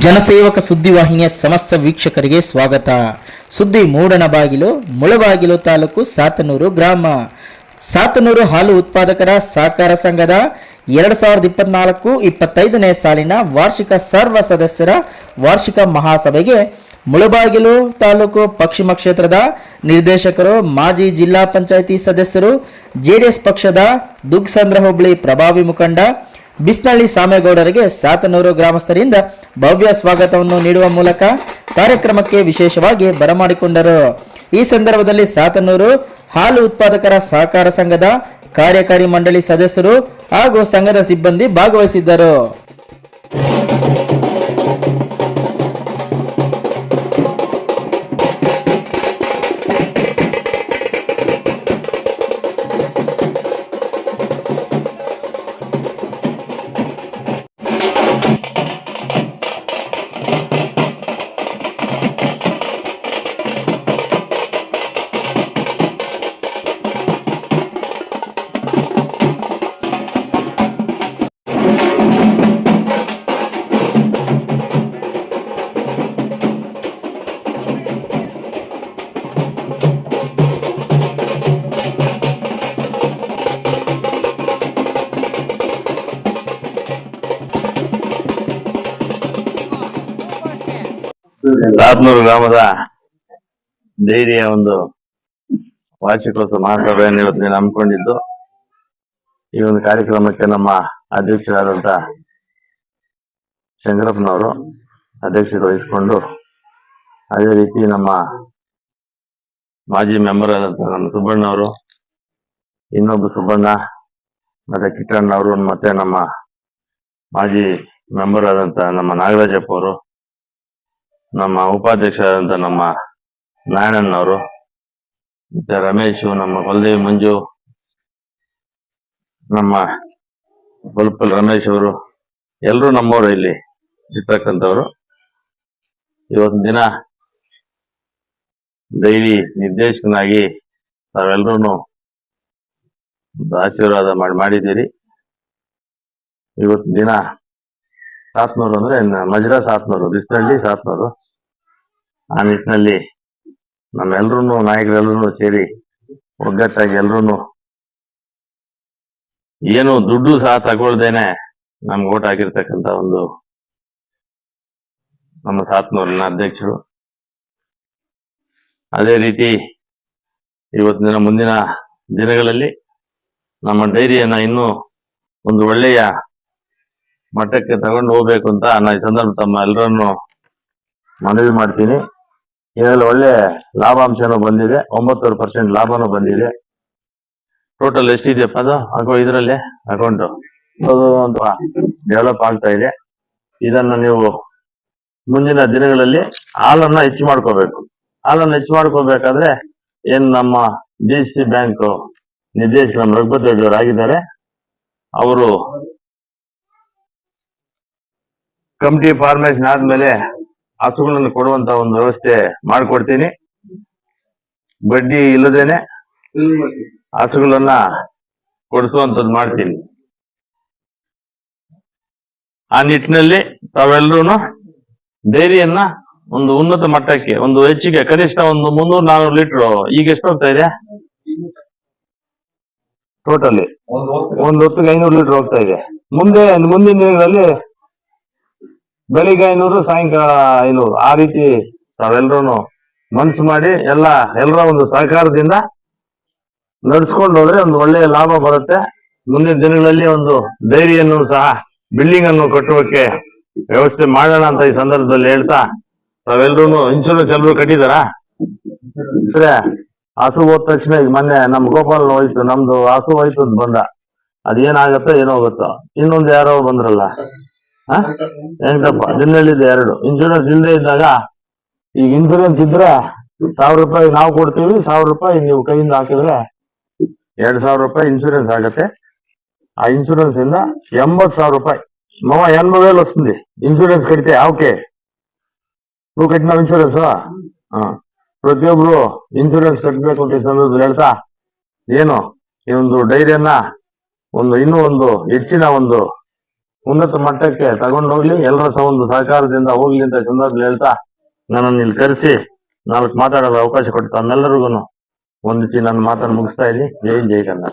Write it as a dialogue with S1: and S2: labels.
S1: ಜನಸೇವಕ ಸುದ್ದಿವಾಹಿನಿಯ ಸಮಸ್ತ ವೀಕ್ಷಕರಿಗೆ ಸ್ವಾಗತ. ಸುದ್ದಿ ಮೂಡಣ ಬಾಗಿಲು, ಮುಳಬಾಗಿಲು ತಾಲೂಕು ಸಾತನೂರು ಗ್ರಾಮ. ಸಾತನೂರು ಹಾಲು ಉತ್ಪಾದಕರ ಸಹಕಾರ ಸಂಘದ ಎರಡು ಸಾವಿರದ ಇಪ್ಪತ್ನಾಲ್ಕು ಇಪ್ಪತ್ತೈದನೇ ಸಾಲಿನ ವಾರ್ಷಿಕ ಸರ್ವ ಸದಸ್ಯರ ವಾರ್ಷಿಕ ಮಹಾಸಭೆಗೆ ಮುಳಬಾಗಿಲು ತಾಲೂಕು ಪಶ್ಚಿಮ ಕ್ಷೇತ್ರದ ನಿರ್ದೇಶಕರು, ಮಾಜಿ ಜಿಲ್ಲಾ ಪಂಚಾಯಿತಿ ಸದಸ್ಯರು, ಜೆಡಿಎಸ್ ಪಕ್ಷದ ದುಗ್ಸಂದ್ರ ಹೋಬಳಿ ಪ್ರಭಾವಿ ಮುಖಂಡ ಬಿಸ್ನಳ್ಳಿ ಸಾಮೇಗೌಡರಿಗೆ ಸಾತನೂರು ಗ್ರಾಮಸ್ಥರಿಂದ ಭವ್ಯ ಸ್ವಾಗತವನ್ನು ನೀಡುವ ಮೂಲಕ ಕಾರ್ಯಕ್ರಮಕ್ಕೆ ವಿಶೇಷವಾಗಿ ಬರಮಾಡಿಕೊಂಡರು. ಈ ಸಂದರ್ಭದಲ್ಲಿ ಸಾತನೂರು ಹಾಲು ಉತ್ಪಾದಕರ ಸಹಕಾರ ಸಂಘದ ಕಾರ್ಯಕಾರಿ ಮಂಡಳಿ ಸದಸ್ಯರು ಹಾಗೂ ಸಂಘದ ಸಿಬ್ಬಂದಿ ಭಾಗವಹಿಸಿದ್ದರು.
S2: ಸಾತ್ನೂರು ಗ್ರಾಮದ ಡೈರಿಯ ಒಂದು ವಾರ್ಷಿಕೋತ್ಸವ ಮಹಾಸಭೆಯನ್ನು ಇವತ್ತು ದಿನ ಹಮ್ಮಿಕೊಂಡಿದ್ದು ಈ ಒಂದು ಕಾರ್ಯಕ್ರಮಕ್ಕೆ ನಮ್ಮ ಅಧ್ಯಕ್ಷರಾದಂತ ಶಂಕರಪ್ಪನವರು ಅಧ್ಯಕ್ಷತೆ ವಹಿಸಿಕೊಂಡು ಅದೇ ರೀತಿ ನಮ್ಮ ಮಾಜಿ ಮೆಂಬರ್ ಆದಂತ ನಮ್ಮ ಸುಬ್ಬಣ್ಣ ಅವರು ಇನ್ನೊಬ್ಬ ಸುಬ್ಬಣ್ಣ ಮತ್ತೆ ಕಿಟ್ಟಣ್ಣ ಅವರು ಮತ್ತೆ ನಮ್ಮ ಮಾಜಿ ಮೆಂಬರ್ ಆದಂತ ನಮ್ಮ ನಾಗರಾಜಪ್ಪ ಅವರು ನಮ್ಮ ಉಪಾಧ್ಯಕ್ಷರಾದಂತ ನಮ್ಮ ನಾರಾಯಣನವರು, ಮತ್ತೆ ರಮೇಶ್, ನಮ್ಮ ಕೊಲ್ದೇವಿ ಮಂಜು, ನಮ್ಮ ಬಲ್ಪಲ್ ರಮೇಶ್ ಅವರು ಎಲ್ಲರೂ ನಮ್ಮವರು ಇಲ್ಲಿ ಇರ್ತಕ್ಕಂಥವ್ರು. ಇವತ್ತಿನ ದಿನ ಡೈಲಿ ನಿರ್ದೇಶಕನಾಗಿ ತಾವೆಲ್ಲರೂ ಆಶೀರ್ವಾದ ಮಾಡಿ ಮಾಡಿದ್ದೀರಿ. ಇವತ್ತಿನ ದಿನ ಸಾತ್ನೂರು ಅಂದ್ರೆ ಮಜ್ರಾ ಸಾತ್ನೂರು, ಬಿಸ್ನಳ್ಳಿ ಸಾತ್ನೂರು. ಆ ನಿಟ್ಟಿನಲ್ಲಿ ನಮ್ಮೆಲ್ಲರೂ ನಾಯಕರೆಲ್ಲರೂ ಸೇರಿ ಒಗ್ಗಟ್ಟಾಗಿ ಎಲ್ಲರೂ ಏನು ದುಡ್ಡು ಸಹ ತಗೊಳ್ದೇನೆ ನಮ್ಗೆ ಓಟ್ ಹಾಕಿರ್ತಕ್ಕಂಥ ಒಂದು ನಮ್ಮ ಸಾತ್ನೂರಿನ ಅಧ್ಯಕ್ಷರು. ಅದೇ ರೀತಿ ಇವತ್ತಿನ ಮುಂದಿನ ದಿನಗಳಲ್ಲಿ ನಮ್ಮ ಡೈರಿಯನ್ನ ಇನ್ನೂ ಒಂದು ಒಳ್ಳೆಯ ಮಟ್ಟಕ್ಕೆ ತಗೊಂಡು ಹೋಗ್ಬೇಕು ಅಂತ ನಾನು ಈ ಸಂದರ್ಭ ತಮ್ಮ ಎಲ್ಲರನ್ನು ಮನವಿ ಮಾಡ್ತೀನಿ. ಇದರಲ್ಲಿ ಒಳ್ಳೆ ಲಾಭಾಂಶನೂ ಬಂದಿದೆ. ಒಂಬತ್ತೂರು ಪರ್ಸೆಂಟ್ ಲಾಭನೂ ಬಂದಿದೆ. ಟೋಟಲ್ ಎಷ್ಟಿದೆಯಪ್ಪ ಅದು? ಅಕೌ ಇದರಲ್ಲಿ ಅಕೌಂಟು ಅದು ಡೆವಲಪ್ ಆಗ್ತಾ ಇದೆ. ಇದನ್ನು ನೀವು ಮುಂದಿನ ದಿನಗಳಲ್ಲಿ ಹಾಲನ್ನು ಹೆಚ್ಚು ಮಾಡ್ಕೋಬೇಕು. ಹಾಲನ್ನು ಹೆಚ್ಚು ಮಾಡ್ಕೋಬೇಕಾದ್ರೆ ಏನು ನಮ್ಮ ಡಿ ಸಿ ಬ್ಯಾಂಕ್ ನಿರ್ದೇಶಕ ನಮ್ಮ ರಘುಪತಿ ಆಗಿದ್ದಾರೆ. ಅವರು ಕಮಿಟಿ ಫಾರ್ಮೇಶನ್ ಆದ್ಮೇಲೆ ಹಸುಗಳನ್ನು ಕೊಡುವಂತ ಒಂದು ವ್ಯವಸ್ಥೆ ಮಾಡಿಕೊಡ್ತೀನಿ. ಬಡ್ಡಿ ಇಲ್ಲದೇನೆ ಹಸುಗಳನ್ನ ಕೊಡಿಸುವಂತದ್ದು ಮಾಡ್ತೀನಿ. ಆ ನಿಟ್ಟಿನಲ್ಲಿ ತಾವೆಲ್ಲರೂ ಡೈರಿಯನ್ನ ಒಂದು ಉನ್ನತ ಮಟ್ಟಕ್ಕೆ ಒಂದು ಹೆಚ್ಚಿಗೆ ಕನಿಷ್ಠ ಒಂದು ಮುನ್ನೂರು ನಾನೂರು ಲೀಟರ್ ಈಗ ಎಷ್ಟು ಹೋಗ್ತಾ ಇದೆ ಟೋಟಲಿ ಒಂದು ಹೊತ್ತಿಗೆ ಐನೂರು ಲೀಟರ್ ಹೋಗ್ತಾ ಇದೆ. ಮುಂದೆ ಮುಂದಿನ ದಿನಗಳಲ್ಲಿ ಬೆಳಿಗ್ಗೆ ಐನೂರು, ಸಾಯಂಕಾಲ ಐನೂರು. ಆ ರೀತಿ ತಾವೆಲ್ಲರೂ ಮನ್ಸು ಮಾಡಿ ಎಲ್ಲ ಎಲ್ಲರ ಒಂದು ಸಹಕಾರದಿಂದ ನಡ್ಸ್ಕೊಂಡು ಹೋದ್ರೆ ಒಂದು ಒಳ್ಳೆಯ ಲಾಭ ಬರುತ್ತೆ. ಮುಂದಿನ ದಿನಗಳಲ್ಲಿ ಒಂದು ಡೈರಿಯನ್ನು ಸಹ ಬಿಲ್ಡಿಂಗ್ ಅನ್ನು ಕಟ್ಟುವಕ್ಕೆ ವ್ಯವಸ್ಥೆ ಮಾಡೋಣ ಅಂತ ಈ ಸಂದರ್ಭದಲ್ಲಿ ಹೇಳ್ತಾ ತಾವೆಲ್ಲರೂ ಇನ್ಶೂರೆನ್ಸ್ ಎಲ್ಲರೂ ಕಟ್ಟಿದಾರ? ಅಂದ್ರೆ ಹಸು ಹೋದ ತಕ್ಷಣ ಈಗ ಮೊನ್ನೆ ನಮ್ ಗೋಪಾಲ್ ಹೋಯ್ತು ನಮ್ದು ಹಸು ಹೋಯ್ತು ಬಂದ. ಅದೇನಾಗತ್ತೋ ಏನೋ ಗೊತ್ತೋ. ಇನ್ನೊಂದು ಯಾರೋ ಬಂದ್ರಲ್ಲ. ಹ ಹೆಂಗಪ್ಪ ದಿನಲ್ಲಿದೆ ಎರಡು ಇನ್ಶೂರೆನ್ಸ್ ಇಲ್ಲದೆ ಇದ್ದಾಗ ಈಗ ಇನ್ಶೂರೆನ್ಸ್ ಇದ್ರೆ ಸಾವಿರ ರೂಪಾಯಿ ನಾವು ಕೊಡ್ತೀವಿ ಸಾವಿರ ರೂಪಾಯಿ ನೀವು ಕೈಯಿಂದ ಹಾಕಿದ್ರೆ ಎರಡ್ ಸಾವಿರ ರೂಪಾಯಿ ಇನ್ಶೂರೆನ್ಸ್ ಆಗತ್ತೆ ఆ ఇన్సూరెన్స్ కింద ఎంబత్ ಸಾವಿರ రూపాయి మామ ఎనభై వేలు వస్తుంది ఇన్సూరెన్స్ కడితే ఓకే నువ్వు కట్టినావు ఇన్సూరెన్స్ ಪ್ರತಿಯೊಬ್ರು ಇನ್ಸೂರೆನ್ಸ್ ಕಟ್ಟಬೇಕು ಅಂತ ಈ ಸಂದರ್ಭದಲ್ಲಿ ಹೇಳ್ತಾ ಏನು ಈ ಒಂದು ಡೈರಿಯನ್ನ ಒಂದು ಇನ್ನೂ ಒಂದು ಹೆಚ್ಚಿನ ಒಂದು ಉನ್ನತ ಮಟ್ಟಕ್ಕೆ ತಗೊಂಡೋಗ್ಲಿ ಎಲ್ಲರ ಸಹ ಒಂದು ಸಹಕಾರದಿಂದ ಹೋಗ್ಲಿ ಅಂತ ಸಂದರ್ಭ ಹೇಳ್ತಾ ನನ್ನನ್ನು ಇಲ್ಲಿ ಕರೆಸಿ ನಾಲ್ಕು ಮಾತಾಡಲು ಅವಕಾಶ ಕೊಟ್ಟು ತಮ್ಮೆಲ್ಲರಿಗೂ ವಂದಿಸಿ ನನ್ನ ಮಾತನ್ನು ಮುಗಿಸ್ತಾ ಇದ್ದೀನಿ ಜೈ ಜೈ ಕನ್ನಡ.